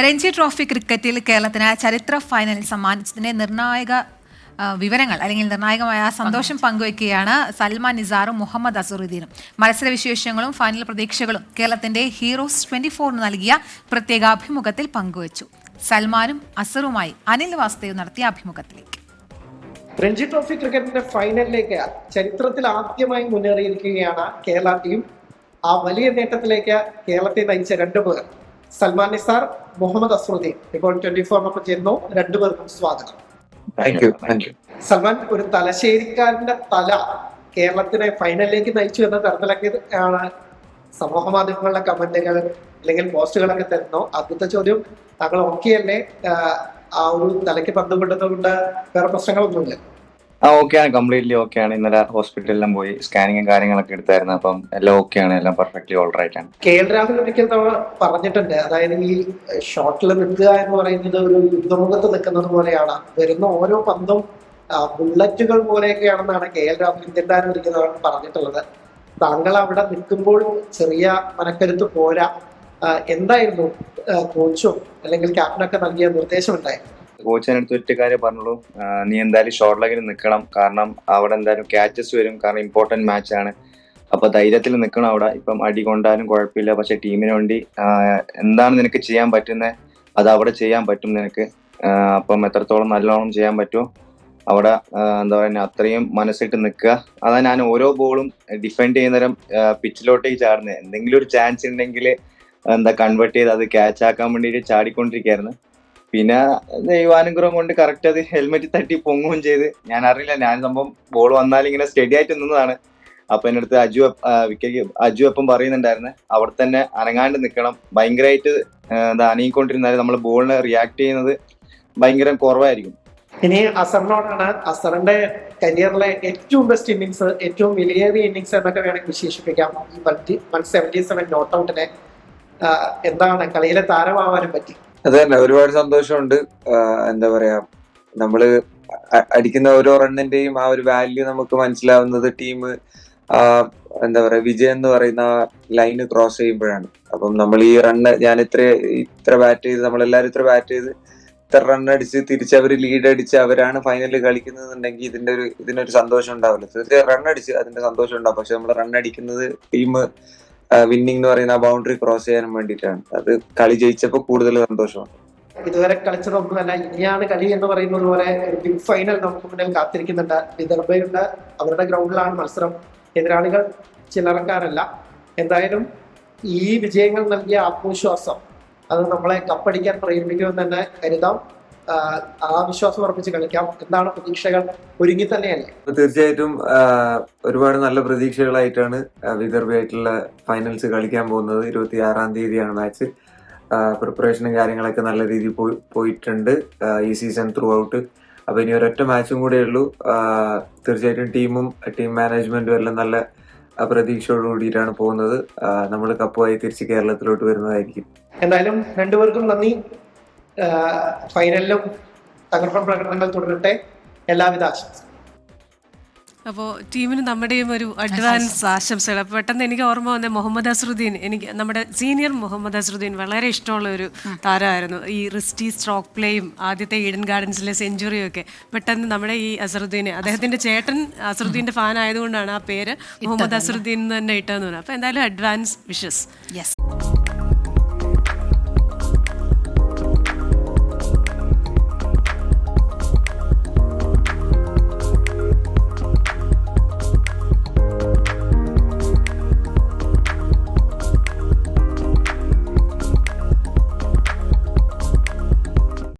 Ranji trophy ക്രിക്കറ്റിൽ കേരളത്തിന് ചരിത്ര ഫൈനൽ സമ്മാനിച്ചതിന്റെ നിർണായക വിവരങ്ങൾ അല്ലെങ്കിൽ നിർണായകമായ സന്തോഷം പങ്കുവയ്ക്കുകയാണ് സൽമാൻ നിസാറും മുഹമ്മദ് അസറുദ്ദീനും. മത്സര വിശേഷങ്ങളും ഫൈനൽ പ്രതീക്ഷകളും കേരളത്തിന്റെ ഹീറോസ് ട്വന്റി ഫോറിന് നൽകിയ പ്രത്യേക അഭിമുഖത്തിൽ പങ്കുവച്ചു. സൽമാനും അസറുമായി അനിൽ വാസ്തവ് നടത്തിയ അഭിമുഖത്തിലേക്ക്. രഞ്ജി ട്രോഫി ക്രിക്കറ്റിന്റെ ഫൈനലിലേക്ക് ചരിത്രത്തിൽ ആദ്യമായി മുന്നേറിയിരിക്കുകയാണ് കേരള ടീം ആ വലിയ നേട്ടത്തിലേക്ക് കേരളത്തെ നയിച്ച രണ്ടുപേർ സൽമാൻ നിസാർ മുഹമ്മദ് അസ്രുദ്ദീൻ. ഇപ്പോൾ ട്വന്റി ഫോറിനൊപ്പം ചേരുന്നു രണ്ടുപേർക്കും സ്വാഗതം. Thank you thank you Salman ഒരു തലശ്ശേരിക്കാരന്റെ തല കേരളത്തിനെ ഫൈനലിലേക്ക് നയിച്ചു എന്ന തരത്തിലൊക്കെ ആണ് സമൂഹ മാധ്യമങ്ങളിലെ കമന്റുകൾ അല്ലെങ്കിൽ പോസ്റ്റുകളൊക്കെ തരുന്നു. ആദ്യത്തെ ചോദ്യം താങ്കൾ ഓക്കെയല്ലേ ആ ഒരു തലയ്ക്ക് ബന്ധപ്പെട്ടത് കൊണ്ട് വേറെ പ്രശ്നങ്ങളൊന്നുമില്ല. ആ ആണ്. കംപ്ലീറ്റ്ലി ഓക്കെ ആണ്. ഇന്നലെ ഹോസ്പിറ്റലിലും പോയി സ്കാനിങ്ങും കാര്യങ്ങളൊക്കെ എടുത്തായിരുന്നു. അപ്പം എല്ലാം ഓക്കെ ആണ്. എല്ലാം പെർഫെക്റ്റ്ലി ഓൾ റൈറ്റ് ആണ്. കെ എൽ രാഹുൽ ഒരിക്കൽ തവണ പറഞ്ഞിട്ടുണ്ട്. അതായത് ഈ ഷോട്ടിൽ നിൽക്കുക എന്ന് പറയുന്നത് ഒരു യുദ്ധമുഖത്ത് നിൽക്കുന്നത് പോലെയാണ്. വരുന്ന ഓരോ പന്തും ബുള്ളറ്റുകൾ പോലെയൊക്കെയാണെന്നാണ് കെ എൽ രാഹുൽ ഇന്ത്യൻ താരം ഒരിക്കൽ തവണ പറഞ്ഞിട്ടുള്ളത്. താങ്കൾ അവിടെ നിൽക്കുമ്പോൾ ചെറിയ മനക്കരുത്ത് പോരാ. എന്തായിരുന്നു കോച്ചോ അല്ലെങ്കിൽ ക്യാപ്റ്റനൊക്കെ നൽകിയ നിർദ്ദേശം കോച്ചിന് അടുത്ത് ഒറ്റ കാര്യം പറഞ്ഞുള്ളൂ നീ എന്തായാലും ഷോർട്ട് ലെഗിൽ നിൽക്കണം കാരണം അവിടെ എന്തായാലും ക്യാച്ചസ് വരും. കാരണം ഇമ്പോർട്ടന്റ് മാച്ചാണ് അപ്പൊ ധൈര്യത്തിൽ നിൽക്കണം അവിടെ. ഇപ്പം അടി കൊണ്ടാലും കുഴപ്പമില്ല. പക്ഷെ ടീമിന് വേണ്ടി എന്താണ് നിനക്ക് ചെയ്യാൻ പറ്റുന്നത് അത് അവിടെ ചെയ്യാൻ പറ്റും നിനക്ക്. അപ്പം എത്രത്തോളം നല്ലോണം ചെയ്യാൻ പറ്റുമോ? അവിടെ എന്താ പറയുക അത്രയും മനസ്സിട്ട് നിൽക്കുക. അതാ ഞാൻ ഓരോ ബോളും ഡിഫെൻഡ് ചെയ്യുന്നേരം പിച്ചിലോട്ടേക്ക് ചാടുന്നത് എന്തെങ്കിലും ഒരു ചാൻസ് ഉണ്ടെങ്കിൽ എന്താ കൺവേർട്ട് ചെയ്ത് അത് ക്യാച്ച് ആക്കാൻ വേണ്ടിയിട്ട് ചാടിക്കൊണ്ടിരിക്കുകയായിരുന്നു. പിന്നെ ദൈവാനുഗ്രഹം കൊണ്ട് കറക്റ്റ് അത് ഹെൽമെറ്റ് തട്ടി പൊങ്ങുകയും ചെയ്ത്. ഞാൻ അറിയില്ല ഞാൻ സംഭവം ബോൾ വന്നാൽ ഇങ്ങനെ സ്റ്റഡി ആയിട്ട് നിന്നതാണ്. അപ്പൊ എന്റെ അടുത്ത് അജു വിക്കറ്റ് അജു അപ്പം പറയുന്നുണ്ടായിരുന്നു അവിടെ തന്നെ അനങ്ങാണ്ട് നിൽക്കണം. ഭയങ്കരമായിട്ട് എന്താ അനങ്ങിക്കൊണ്ടിരുന്നാൽ നമ്മൾ ബോളിനെ റിയാക്ട് ചെയ്യുന്നത് ഭയങ്കര കുറവായിരിക്കും. ഇനി അസറിനോടാണ് അസറിന്റെ കരിയറിലെ ഏറ്റവും ബെസ്റ്റ് ഇന്നിങ്സ് ഏറ്റവും വിലയേറിയ ഇന്നിങ്സ് എന്നൊക്കെ വേണമെങ്കിൽ വിശേഷിപ്പിക്കാം. ഈ വൺ സെവന്റി സെവൻ നോട്ട് ഔട്ടിനെ എന്താണ് കളിയിലെ താരമാവാനും പറ്റി? അത് തന്നെ ഒരുപാട് സന്തോഷമുണ്ട്. എന്താ പറയാ നമ്മൾ അടിക്കുന്ന ഓരോ റണ്ണിന്റെയും ആ ഒരു വാല്യൂ നമുക്ക് മനസ്സിലാവുന്നത് ടീം എന്താ പറയാ വിജയം എന്ന് പറയുന്ന ലൈന് ക്രോസ് ചെയ്യുമ്പോഴാണ്. അപ്പം നമ്മൾ ഈ റണ്ണ് ഞാൻ ഇത്ര ഇത്ര ബാറ്റ് ചെയ്ത് നമ്മളെല്ലാരും ഇത്ര ബാറ്റ് ചെയ്ത് ഇത്ര റൺ അടിച്ച് തിരിച്ച് അവർ ലീഡ് അടിച്ച് അവരാണ് ഫൈനലിൽ കളിക്കുന്നതെന്നുണ്ടെങ്കിൽ ഇതിന്റെ ഒരു ഇതിനൊരു സന്തോഷം ഉണ്ടാവില്ല. തീർച്ചയായും റൺ അടിച്ച് അതിന്റെ സന്തോഷം ഉണ്ടാവും. പക്ഷെ നമ്മൾ റൺ അടിക്കുന്നത് ടീം വിന്നിംഗ് എന്ന് പറയുന്ന ബൗണ്ടറി ക്രോസ് ചെയ്യാൻ വേണ്ടിയിട്ടാണ്. അത് കളി ജയിച്ചപ്പോൾ കൂടുതൽ സന്തോഷമാണ്. ഇതുവരെ കളിച്ചതൊന്നുമല്ല ഇനിയാണ് കളി എന്ന് പറയുന്നത് പോലെ ബിഗ് ഫൈനൽ നമുക്ക് മുന്നിൽ കാത്തിരിക്കുന്നുണ്ട്. വിദർഭയുണ്ട് അവരുടെ ഗ്രൗണ്ടിലാണ് മത്സരം. എതിരാളികൾ ചിലറക്കാരല്ല എന്തായാലും ഈ വിജയങ്ങൾ നൽകിയ ആത്മവിശ്വാസം അത് നമ്മളെ കപ്പടിക്കാൻ പ്രേരിപ്പിക്കുമെന്ന് തന്നെ കരുതാം. ആ വിശ്വാസം ഉറപ്പിച്ച് കളിക്കാം. എന്താണ് പ്രതീക്ഷകൾ? ഒരുങ്ങി തന്നെയല്ലേ? തീർച്ചയായിട്ടും ഒരുപാട് നല്ല പ്രതീക്ഷകളായിട്ടാണ് വിദർഭയായിട്ടുള്ള ഫൈനൽസ് കളിക്കാൻ പോകുന്നത്. ഇരുപത്തി ആറാം തീയതിയാണ് മാച്ച് പ്രിപ്പറേഷനും കാര്യങ്ങളൊക്കെ നല്ല രീതിയിൽ പോയി പോയിട്ടുണ്ട് ഈ സീസൺ ത്രൂ ഔട്ട് അപ്പൊ ഇനി ഒരൊറ്റ മാച്ചും കൂടെ ഉള്ളൂ. തീർച്ചയായിട്ടും ടീമും ടീം മാനേജ്മെന്റും എല്ലാം നല്ല പ്രതീക്ഷയോട് കൂടിയിട്ടാണ് പോകുന്നത്. നമ്മൾ കപ്പുമായി തിരിച്ച് കേരളത്തിലോട്ട് വരുന്നതായിരിക്കും. എന്തായാലും രണ്ടുപേർക്കും നന്ദി. ഫൈനലിലും തകർപ്പൻ പ്രകടനങ്ങൾ തുടരട്ടെ. എല്ലാവിധ ആശംസകളും. അപ്പോൾ ടീമിന് നമ്മുടെയും ഒരു അഡ്വാൻസ് ആശംസകൾ. അപ്പോൾ പെട്ടെന്ന് എനിക്ക് ഓർമ്മ വന്ന മുഹമ്മദ് അസറുദ്ദീൻ എനിക്ക് നമ്മുടെ സീനിയർ മുഹമ്മദ് അസറുദ്ദീൻ വളരെ ഇഷ്ടമുള്ള ഒരു താരമായിരുന്നു. ഈ റിസ്റ്റി സ്ട്രോക്ക് പ്ലേയും ആദ്യത്തെ ഈഡൻ ഗാർഡൻസിലെ സെഞ്ചുറിയും ഒക്കെ പെട്ടെന്ന് നമ്മുടെ ഈ അസറുദ്ദീനെ അദ്ദേഹത്തിന്റെ ചേട്ടൻ അസറുദ്ദീന്റെ ഫാൻ ആയതുകൊണ്ടാണ് ആ പേര് മുഹമ്മദ് അസറുദ്ദീൻ എന്ന് തന്നെ ഇട്ടതെന്ന് പറഞ്ഞു അപ്പോൾ എന്തായാലും അഡ്വാൻസ് വിഷസ് യെസ്